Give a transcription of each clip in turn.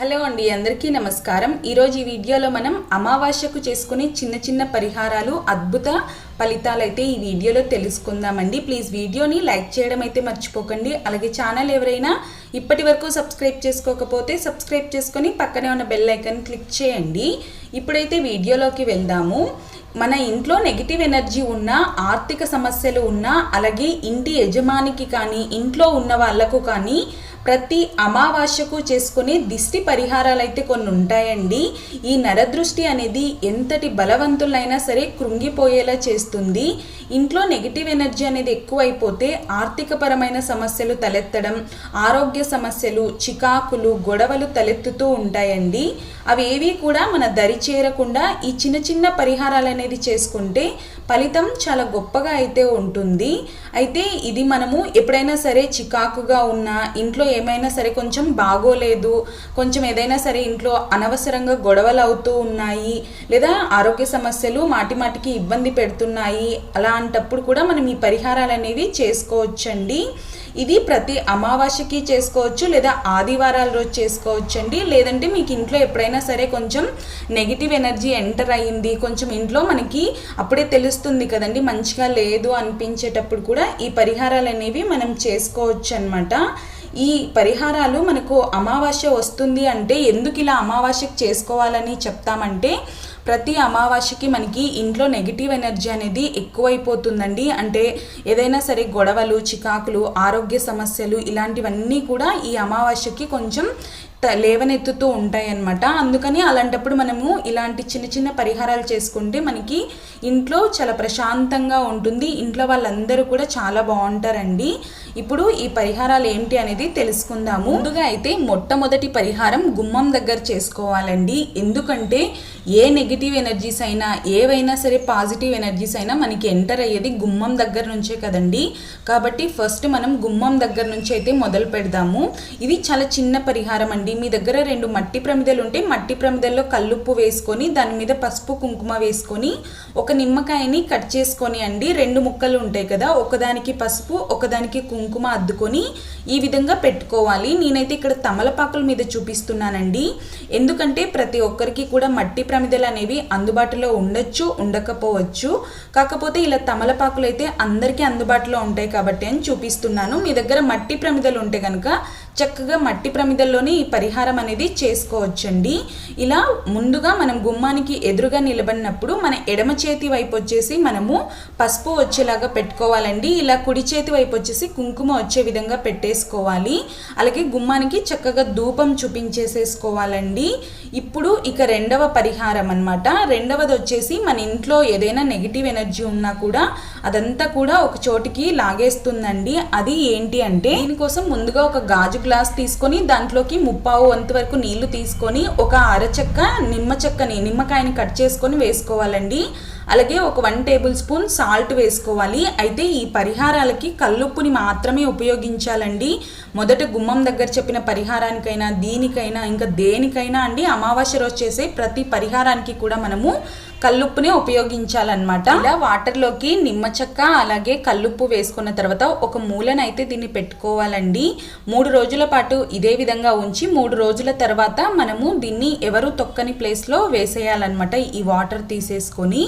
Hello అండి అందరికీ నమస్కారం. ఈరోజు ఈ వీడియోలో మనం అమావాస్యకు చేసుకునే చిన్న చిన్న పరిహారాలు అద్భుత ఫలితాలు అయితే ఈ వీడియోలో తెలుసుకుందామండి. ప్లీజ్ వీడియోని లైక్ చేయడం అయితే మర్చిపోకండి. అలాగే ఛానల్ ఎవరైనా ఇప్పటి వరకు సబ్స్క్రైబ్ చేసుకోకపోతే సబ్స్క్రైబ్ చేసుకొని పక్కనే ఉన్న బెల్ ఐకన్ క్లిక్ చేయండి. ఇప్పుడైతే వీడియోలోకి వెళ్దాము. మన ఇంట్లో నెగిటివ్ ఎనర్జీ ఉన్న ఆర్థిక సమస్యలు ఉన్న అలాగే ఇంటి యజమానికి కానీ ఇంట్లో ఉన్న వాళ్ళకు కానీ ప్రతి అమావాస్యకు చేసుకునే దిష్టి పరిహారాలు అయితే కొన్ని ఉంటాయండి. ఈ నరదృష్టి అనేది ఎంతటి బలవంతులైనా సరే కృంగిపోయేలా చేస్తుంది. ఇంట్లో నెగిటివ్ ఎనర్జీ అనేది ఎక్కువైపోతే ఆర్థికపరమైన సమస్యలు తలెత్తడం ఆరోగ్య సమస్యలు చికాకులు గొడవలు తలెత్తుతూ ఉంటాయండి. అవి ఏవి కూడా మన దరి చేరకుండా ఈ చిన్న చిన్న పరిహారాలు అనేది చేసుకుంటే ఫలితం చాలా గొప్పగా అయితే ఉంటుంది. అయితే ఇది మనము ఎప్పుడైనా సరే చికాకుగా ఉన్న ఇంట్లో ఏమైనా సరే కొంచెం బాగోలేదు. కొంచెం ఏదైనా సరే ఇంట్లో అనవసరంగా గొడవలు అవుతూ ఉన్నాయి. లేదా ఆరోగ్య సమస్యలు మాటి మాటికి ఇబ్బంది పెడుతున్నాయి. అలాంటప్పుడు కూడా మనం ఈ పరిహారాలు అనేవి చేసుకోవచ్చండి. ఇది ప్రతి అమావాస్యకి చేసుకోవచ్చు లేదా ఆదివారాల రోజు చేసుకోవచ్చు అండి లేదంటే మీకు ఇంట్లో ఎప్పుడైనా సరే కొంచెం నెగిటివ్ ఎనర్జీ ఎంటర్ అయ్యింది కొంచెం ఇంట్లో మనకి అప్పుడే తెలుస్తుంది కదండి. మంచిగా లేదు అనిపించేటప్పుడు కూడా ఈ పరిహారాలు అనేవి మనం చేసుకోవచ్చు అనమాట ఈ పరిహారాలు మనకు అమావాస్య వస్తుంది అంటే ఎందుకు ఇలా అమావాస్యకు చేసుకోవాలని చెప్తామంటే ప్రతి అమావాస్యకి మనకి ఇంట్లో నెగిటివ్ ఎనర్జీ అనేది ఎక్కువైపోతుందండి. అంటే ఏదైనా సరే గొడవలు చికాకులు ఆరోగ్య సమస్యలు ఇలాంటివన్నీ కూడా ఈ అమావాస్యకి కొంచెం లేవనెత్తుతూ ఉంటాయి అన్నమాట అందుకని అలాంటప్పుడు మనము ఇలాంటి చిన్న చిన్న పరిహారాలు చేసుకుంటే మనకి ఇంట్లో చాలా ప్రశాంతంగా ఉంటుంది. ఇంట్లో వాళ్ళందరూ కూడా చాలా బాగుంటారండి. ఇప్పుడు ఈ పరిహారాలు ఏంటి అనేది తెలుసుకుందాము. ముందుగా అయితే మొట్టమొదటి పరిహారం గుమ్మం దగ్గర చేసుకోవాలండి. ఎందుకంటే ఏ నెగిటివ్ ఎనర్జీస్ అయినా ఏవైనా సరే పాజిటివ్ ఎనర్జీస్ అయినా మనకి ఎంటర్ అయ్యేది గుమ్మం దగ్గర నుంచే కదండి. కాబట్టి ఫస్ట్ మనం గుమ్మం దగ్గర నుంచి అయితే మొదలు పెడదాము. ఇది చాలా చిన్న పరిహారం అండి. మీ దగ్గర రెండు మట్టి ప్రమిదలు ఉంటే మట్టి ప్రమిదల్లో కల్లుప్పు వేసుకొని దాని మీద పసుపు కుంకుమ వేసుకొని ఒక నిమ్మకాయని కట్ చేసుకొని అండి. రెండు ముక్కలు ఉంటాయి కదా ఒకదానికి పసుపు ఒకదానికి కుంకుమ అద్దుకొని ఈ విధంగా పెట్టుకోవాలి. నేనైతే ఇక్కడ తమలపాకుల మీద చూపిస్తున్నానండి. ఎందుకంటే ప్రతి ఒక్కరికి కూడా మట్టి ప్రమిదలు అనేవి అందుబాటులో ఉండొచ్చు ఉండకపోవచ్చు. కాకపోతే ఇలా తమలపాకులు అయితే అందరికీ అందుబాటులో ఉంటాయి కాబట్టి అని చూపిస్తున్నాను. మీ దగ్గర మట్టి ప్రమిదలు ఉంటే కనుక చక్కగా మట్టి ప్రమిదల్లోనే ఈ పరిహారం అనేది చేసుకోవచ్చండి. ఇలా ముందుగా మనం గుమ్మానికి ఎదురుగా నిలబడినప్పుడు మన ఎడమ చేతి వైపు వచ్చేసి మనము పసుపు వచ్చేలాగా పెట్టుకోవాలండి. ఇలా కుడి చేతి వైపు వచ్చేసి కుంకుమ వచ్చే విధంగా పెట్టేసుకోవాలి. అలాగే గుమ్మానికి చక్కగా ధూపం చూపించేసేసుకోవాలండి. ఇప్పుడు ఇక రెండవ పరిహారం అన్నమాట. రెండవది వచ్చేసి మన ఇంట్లో ఏదైనా నెగిటివ్ ఎనర్జీ ఉన్నా కూడా అదంతా కూడా ఒక చోటికి లాగేస్తుందండి. అది ఏంటి అంటే దీనికోసం ముందుగా ఒక గాజు గ్లాస్ తీసుకొని దాంట్లోకి ముప్పావు వంతు వరకు నీళ్ళు తీసుకొని ఒక అరచెక్క నిమ్మ చెక్కని నిమ్మకాయని కట్ చేసుకొని వేసుకోవాలండి. అలాగే ఒక వన్ టేబుల్ స్పూన్ సాల్ట్ వేసుకోవాలి. అయితే ఈ పరిహారాలకి కల్లుప్పుని మాత్రమే ఉపయోగించాలండి. మొదట గుమ్మం దగ్గర చెప్పిన పరిహారానికైనా దీనికైనా ఇంకా దేనికైనా అండి అమావాస్య రోజు చేసే ప్రతి పరిహారానికి కూడా మనము కల్లుప్పునే ఉపయోగించాలన్నమాట. ఇలా వాటర్లోకి నిమ్మ చెక్క అలాగే కల్లుప్పు వేసుకున్న తర్వాత ఒక మూలన అయితే దీన్ని పెట్టుకోవాలండి. మూడు రోజుల పాటు ఇదే విధంగా ఉంచి మూడు రోజుల తర్వాత మనము దీన్ని ఎవరు తొక్కని ప్లేస్లో వేసేయాలన్నమాట ఈ వాటర్ తీసేసుకొని.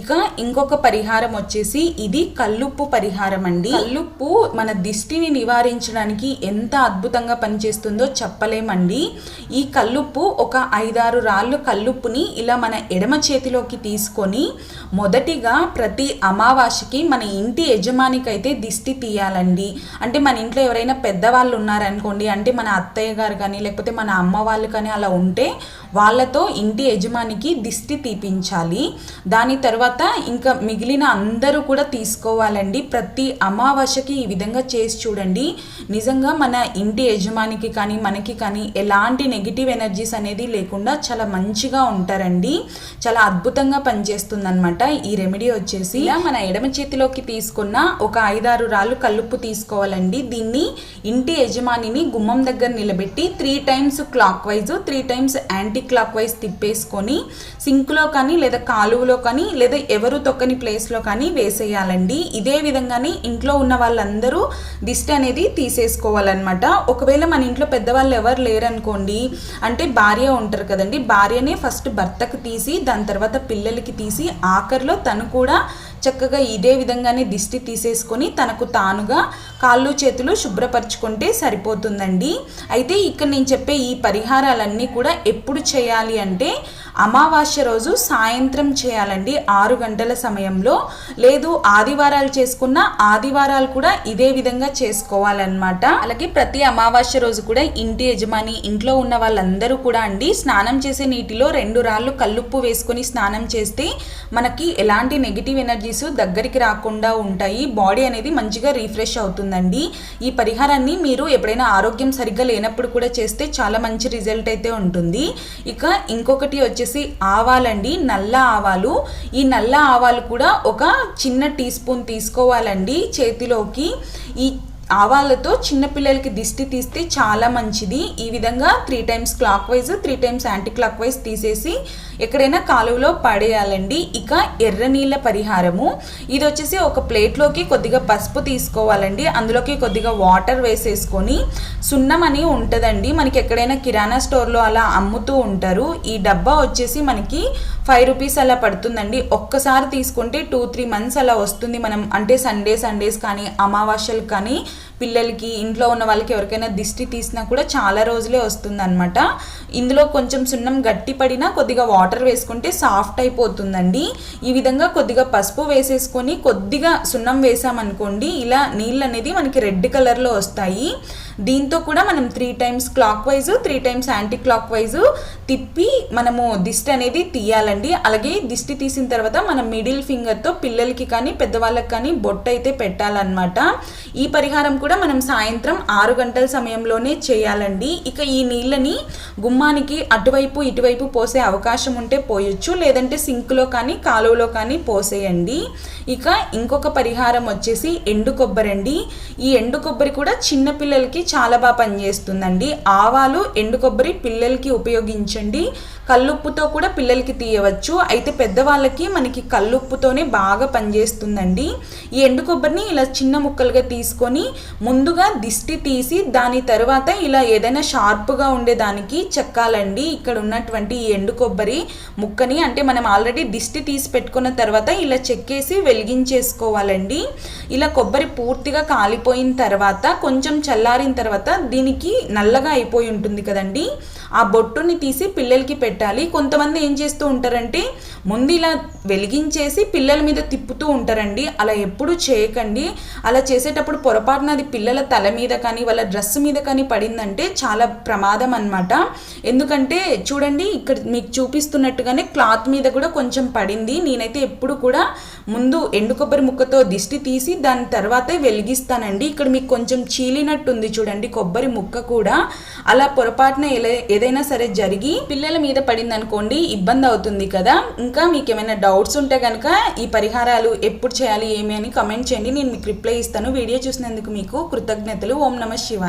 ఇక ఇంకొక పరిహారం వచ్చేసి ఇది కల్లుప్పు పరిహారం అండి. కల్లుప్పు మన దిష్టిని నివారించడానికి ఎంత అద్భుతంగా పనిచేస్తుందో చెప్పలేమండి. ఈ కల్లుప్పు ఒక ఐదారు రాళ్ళు కల్లుప్పుని ఇలా మన ఎడమ చేతిలోకి తీసుకొని మొదటిగా ప్రతి అమావాస్యకి మన ఇంటి యజమానికైతే దిష్టి తీయాలండి. అంటే మన ఇంట్లో ఎవరైనా పెద్దవాళ్ళు ఉన్నారనుకోండి అంటే మన అత్తయ్య గారు కానీ లేకపోతే మన అమ్మ వాళ్ళు కానీ అలా ఉంటే వాళ్ళతో ఇంటి యజమానికి దిష్టి తీపించాలి. దాని తర్వాత ఇంకా మిగిలిన అందరూ కూడా తీసుకోవాలండి. ప్రతి అమావాస్యకి ఈ విధంగా చేసి చూడండి. నిజంగా మన ఇంటి యజమానికి కానీ మనకి కానీ ఎలాంటి నెగిటివ్ ఎనర్జీస్ అనేది లేకుండా చాలా మంచిగా ఉంటారండి. చాలా అద్భుత అద్భుతంగా పనిచేస్తుంది అనమాట ఈ రెమెడీ వచ్చేసి మన ఎడమ చేతిలోకి తీసుకున్న ఒక ఐదారు రాళ్ళు కల్లుప్పు తీసుకోవాలండి. దీన్ని ఇంటి యజమానిని గుమ్మం దగ్గర నిలబెట్టి three times clockwise three times anticlockwise తిప్పేసుకొని సింక్లో కానీ లేదా కాలువలో కానీ లేదా ఎవరు తొక్కని ప్లేస్లో కానీ వేసేయాలండి. ఇదే విధంగానే ఇంట్లో ఉన్న వాళ్ళందరూ దిష్టి అనేది తీసేసుకోవాలన్నమాట. ఒకవేళ మన ఇంట్లో పెద్దవాళ్ళు ఎవరు లేరనుకోండి అంటే భార్య ఉంటారు కదండి భార్యనే ఫస్ట్ భర్తకు తీసి దాని తర్వాత పిల్లలకి తీసి ఆఖరిలో తను కూడా చక్కగా ఇదే విధంగానే దిష్టి తీసేసుకొని తనకు తానుగా కాళ్ళు చేతులు శుభ్రపరచుకుంటే సరిపోతుందండి. అయితే ఇక్కడ నేను చెప్పే ఈ పరిహారాలన్నీ కూడా ఎప్పుడు చేయాలి అంటే అమావాస్య రోజు సాయంత్రం చేయాలండి. ఆరు గంటల సమయంలో. లేదు ఆదివారాలు చేసుకున్న ఆదివారాలు కూడా ఇదే విధంగా చేసుకోవాలన్నమాట. అలాగే ప్రతి అమావాస్య రోజు కూడా ఇంటి యజమాని ఇంట్లో ఉన్న వాళ్ళందరూ కూడా అండి స్నానం చేసే నీటిలో రెండు రాళ్ళు కల్లుప్పు వేసుకొని స్నానం చేస్తే మనకి ఎలాంటి నెగిటివ్ ఎనర్జీస్ దగ్గరికి రాకుండా ఉంటాయి. బాడీ అనేది మంచిగా రీఫ్రెష్ అవుతుందండి. ఈ పరిహారాన్ని మీరు ఎప్పుడైనా ఆరోగ్యం సరిగ్గా లేనప్పుడు కూడా చేస్తే చాలా మంచి రిజల్ట్ అయితే ఉంటుంది. ఇక ఇంకొకటి వచ్చేసి ఆవాలండి నల్ల ఆవాలు. ఈ నల్ల ఆవాలు కూడా ఒక చిన్న టీ స్పూన్ తీసుకోవాలండి చేతిలోకి. ఈ ఆవాలతో చిన్నపిల్లలకి దిష్టి తీస్తే చాలా మంచిది. ఈ విధంగా three times clockwise three times anticlockwise తీసేసి ఎక్కడైనా కాలువలో పడేయాలండి. ఇక ఎర్ర నీళ్ళ పరిహారము. ఇది వచ్చేసి ఒక ప్లేట్లోకి కొద్దిగా పసుపు తీసుకోవాలండి. అందులోకి కొద్దిగా వాటర్ వేసేసుకొని సున్నం అని ఉంటుందండి. మనకి ఎక్కడైనా కిరాణా స్టోర్లో అలా అమ్ముతూ ఉంటారు. ఈ డబ్బా వచ్చేసి మనకి ఫైవ్ రూపీస్ అలా పడుతుందండి. ఒక్కసారి తీసుకుంటే టూ త్రీ మంత్స్ అలా వస్తుంది మనం. అంటే సండే సండేస్ కానీ అమావాస్యలు కానీ పిల్లలకి ఇంట్లో ఉన్న వాళ్ళకి ఎవరికైనా దిష్టి తీసినా కూడా చాలా రోజులే వస్తుంది అనమాట ఇందులో కొంచెం సున్నం గట్టి పడినా కొద్దిగా వాటర్ వేసుకుంటే సాఫ్ట్ అయిపోతుందండి. ఈ విధంగా కొద్దిగా పసుపు వేసేసుకొని కొద్దిగా సున్నం వేసామనుకోండి ఇలా నీళ్ళు అనేది మనకి రెడ్ కలర్లో వస్తాయి. దీంతో కూడా మనం three times clockwise three times anticlockwise తిప్పి మనము దిష్టి అనేది తీయాలండి. అలాగే దిష్టి తీసిన తర్వాత మనం మిడిల్ ఫింగర్తో పిల్లలకి కానీ పెద్దవాళ్ళకి కానీ బొట్టు అయితే పెట్టాలన్నమాట. ఈ పరిహారం కూడా మనం సాయంత్రం ఆరు గంటల సమయంలోనే చేయాలండి. ఇక ఈ నీళ్ళని గుమ్మానికి అటువైపు ఇటువైపు పోసే అవకాశం ఉంటే పోయొచ్చు. లేదంటే సింక్లో కానీ కాలువలో కానీ పోసేయండి. ఇక ఇంకొక పరిహారం వచ్చేసి ఎండు కొబ్బరి అండి. ఈ ఎండు కొబ్బరి కూడా చిన్న పిల్లలకి చాలా బాగా పనిచేస్తుందండి. ఆవాలు ఎండు కొబ్బరి పిల్లలకి ఉపయోగించండి. కల్లుప్పుతో కూడా పిల్లలకి తీయవచ్చు. అయితే పెద్దవాళ్ళకి మనకి కల్లుప్పుతోనే బాగా పనిచేస్తుందండి. ఈ ఎండు కొబ్బరిని ఇలా చిన్న ముక్కలుగా తీసుకొని ముందుగా దిష్టి తీసి దాని తర్వాత ఇలా ఏదైనా షార్ప్గా ఉండేదానికి చెక్కాలండి. ఇక్కడ ఉన్నటువంటి ఈ ఎండు కొబ్బరి ముక్కని అంటే మనం ఆల్రెడీ దిష్టి తీసి పెట్టుకున్న తర్వాత ఇలా చెక్కేసి వెళ్ళి వెలిగించేసుకోవాలండి. ఇలా కొబ్బరి పూర్తిగా కాలిపోయిన తర్వాత కొంచెం చల్లారిన తర్వాత దీనికి నల్లగా అయిపోయి ఉంటుంది కదండి. ఆ బొట్టుని తీసి పిల్లలకి పెట్టాలి. కొంతమంది ఏం చేస్తూ ఉంటారంటే ముందు ఇలా వెలిగించేసి పిల్లల మీద తిప్పుతూ ఉంటారండి. అలా ఎప్పుడు చేయకండి. అలా చేసేటప్పుడు పొరపాటున అది పిల్లల తల మీద కానీ వాళ్ళ డ్రెస్ మీద కానీ పడిందంటే చాలా ప్రమాదం అనమాట ఎందుకంటే చూడండి ఇక్కడ మీకు చూపిస్తున్నట్టుగానే క్లాత్ మీద కూడా కొంచెం పడింది. నేనైతే ఎప్పుడు కూడా ముందు ఎండు కొబ్బరి ముక్కతో దిష్టి తీసి దాని తర్వాతే వెలిగిస్తానండి. ఇక్కడ మీకు కొంచెం చీలినట్టుంది చూడండి కొబ్బరి ముక్క కూడా. అలా పొరపాటున ఏదైనా సరే జరిగి పిల్లల మీద పడింది అనుకోండి ఇబ్బంది అవుతుంది కదా. ఇంకా మీకు ఏమైనా డౌట్ డౌట్స్ ఉంటే కనుక ఈ పరిహారాలు ఎప్పుడు చేయాలి ఏమి అని కమెంట్ చేయండి. నేను మీకు రిప్లై ఇస్తాను. వీడియో చూసినందుకు మీకు కృతజ్ఞతలు. ఓం నమ శివాయ.